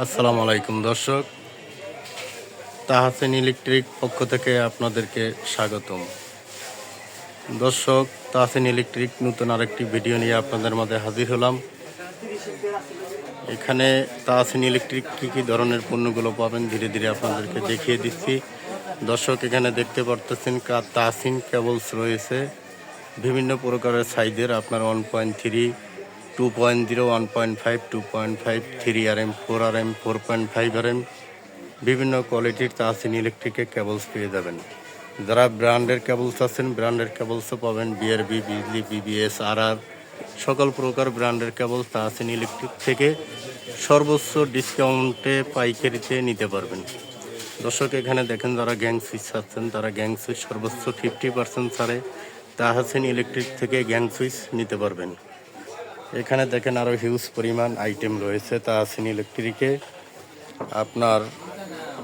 আসসালামু আলাইকুম, দর্শক। তাহাসিন ইলেকট্রিক পক্ষ থেকে আপনাদেরকে স্বাগতম। দর্শক, তাহাসিন ইলেকট্রিক নতুন আরেকটি ভিডিও নিয়ে আপনাদের মাঝে হাজির হলাম। এখানে তাহাসিন ইলেকট্রিক কী কী ধরনের পণ্যগুলো পাবেন ধীরে ধীরে আপনাদেরকে দেখিয়ে দিচ্ছি। দর্শক, এখানে দেখতে পারতেছেন তাহসিন কেবলস রয়েছে। বিভিন্ন প্রকারের সাইজের আপনার one point three two point zero one point five two point five three R M four R M four point five R M বিভিন্ন কোয়ালিটির তাহসিন ইলেকট্রিকের কেবলস পেয়ে যাবেন। যারা ব্র্যান্ডের কেবলস আছেন ব্র্যান্ডের কেবলসও পাবেন বিআরবি বিজলি বিবিএস আর আর সকল প্রকার ব্র্যান্ডের কেবল তাহসিন ইলেকট্রিক থেকে। সর্বোচ্চ ডিসকাউন্টে পাইকারিতে নিতে পারবেন। দর্শক, এখানে দেখেন যারা গ্যাং সুইচ চাচ্ছেন তারা গ্যাং সুইচ সর্বোচ্চ ফিফটি পার্সেন্ট ছাড়ে। তাহাসিন ইলেকট্রিক থেকে গ্যাং সুইচ নিতে পারবেন। এখানে দেখেন আরও হিউজ পরিমাণ আইটেম রয়েছে, তা তাহাসিন ইলেকট্রিকে আপনার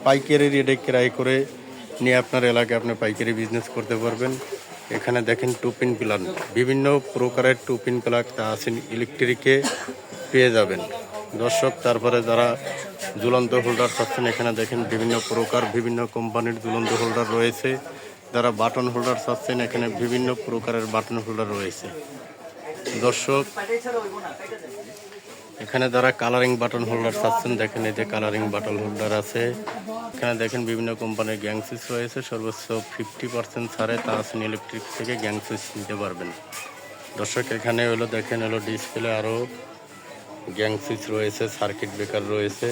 পাইকারি রেটে ক্রয় করে নিয়ে আপনার এলাকায় আপনি পাইকারি বিজনেস করতে পারবেন। এখানে দেখেন টুপিন প্লান বিভিন্ন প্রকারের টুপিন প্লাগ তাহাসিন ইলেকট্রিকে পেয়ে যাবেন। দর্শক, তারপরে যারা ঝুলন্ত হোল্ডার পাচ্ছেন, এখানে দেখেন বিভিন্ন প্রকার, বিভিন্ন কোম্পানির ঝুলন্ত হোল্ডার রয়েছে। যারা বাটন হোল্ডার চাচ্ছেন এখানে বিভিন্ন প্রকারের বাটন হোল্ডার রয়েছে। দর্শক, এখানে যারা কালারিং বাটন হোল্ডার চাচ্ছেন, দেখেন এই যে কালারিং বাটন হোল্ডার আছে। এখানে দেখেন বিভিন্ন কোম্পানির গ্যাং সুইচ রয়েছে। সর্বোচ্চ ফিফটি পার্সেন্ট ছাড়ে তাহসিন ইলেকট্রিক থেকে গ্যাং সুইচ নিতে পারবেন। দর্শক, এখানে হলো, দেখেন হলো ডিসপ্লে আরও গ্যাং সুইচ রয়েছে সার্কিট ব্রেকার রয়েছে।